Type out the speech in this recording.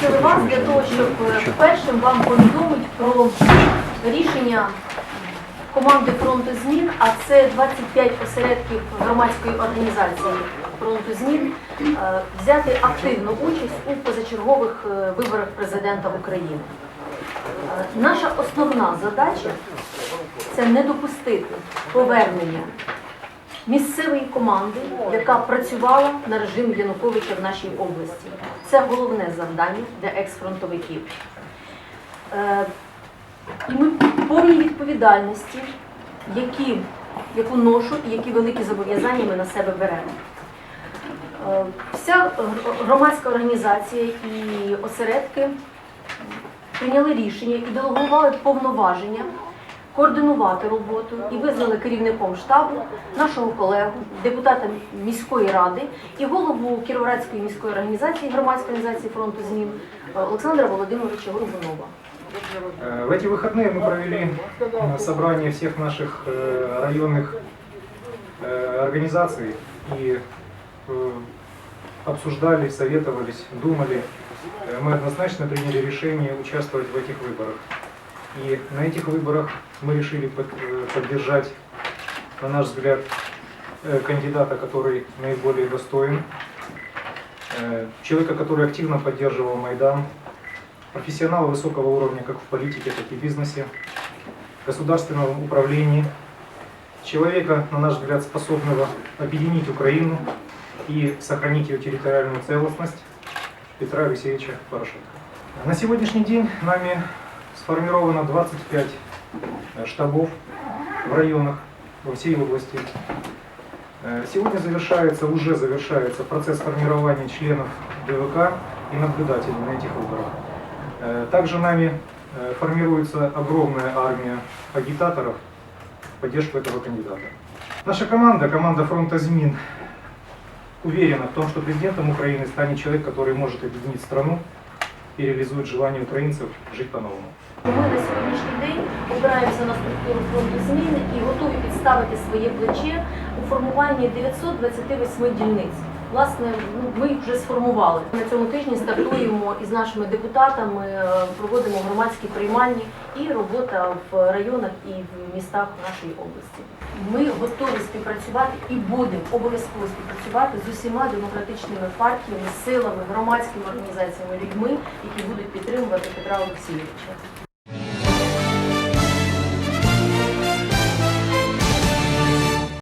запросили вас для того, щоб е, першим вам повідомити про рішення команди фронту змін, а це 25 осередків громадської організації фронту змін, е, взяти активну участь у позачергових е, виборах президента України. Наша основна задача це не допустити повернення місцевої команди, яка працювала на режим Януковича в нашій області. Це головне завдання для екс-фронтовиків. Е, І ми в повній відповідальності, які, яку ношу і які великі зобов'язання ми на себе беремо. Е, Вся громадська організація і осередки прийняли рішення і делегували повноваження координувати роботу і визнали керівником штабу нашого колегу, депутата міської ради і голову Кіровоградської міської організації, громадської організації фронту змін е, Олександра Володимировича Горбунова. Э, В эти выходные мы провели э, собрание всех наших э, районных э, организаций и э, обсуждали, советовались, думали. Э, Мы однозначно приняли решение участвовать в этих выборах. И на этих выборах мы решили э, поддержать, на наш взгляд, э, кандидата, который наиболее достоин, э, человека, который активно поддерживал Майдан, профессионала высокого уровня как в политике, так и в бизнесе, государственном управлении, человека, на наш взгляд, способного объединить Украину и сохранить ее территориальную целостность, Петра Алексеевича Порошенко. На сегодняшний день нами сформировано 25 э, штабов в районах во всей области. Э, Сегодня завершается, уже завершается процесс формирования членов ДВК и наблюдателей на этих выборах. Э, Также нами формируется огромная армия агитаторов в поддержку этого кандидата. Наша команда, команда фронта ЗМИН, уверена в том, что президентом Украины станет человек, который может объединить страну и реалізують желання українців жити по-новому. Ми на сьогоднішній день опираємося на структуру фронту змін і готові підставити своє плече у формуванні 928 дільниць. Власне, ну, ми їх вже сформували. На цьому тижні стартуємо із нашими депутатами, е, проводимо громадські приймальні і робота в районах і в містах нашої області. Ми готові співпрацювати і будемо обов'язково співпрацювати з усіма демократичними партіями, силами, громадськими організаціями, людьми, які будуть підтримувати Петра Олексійовича.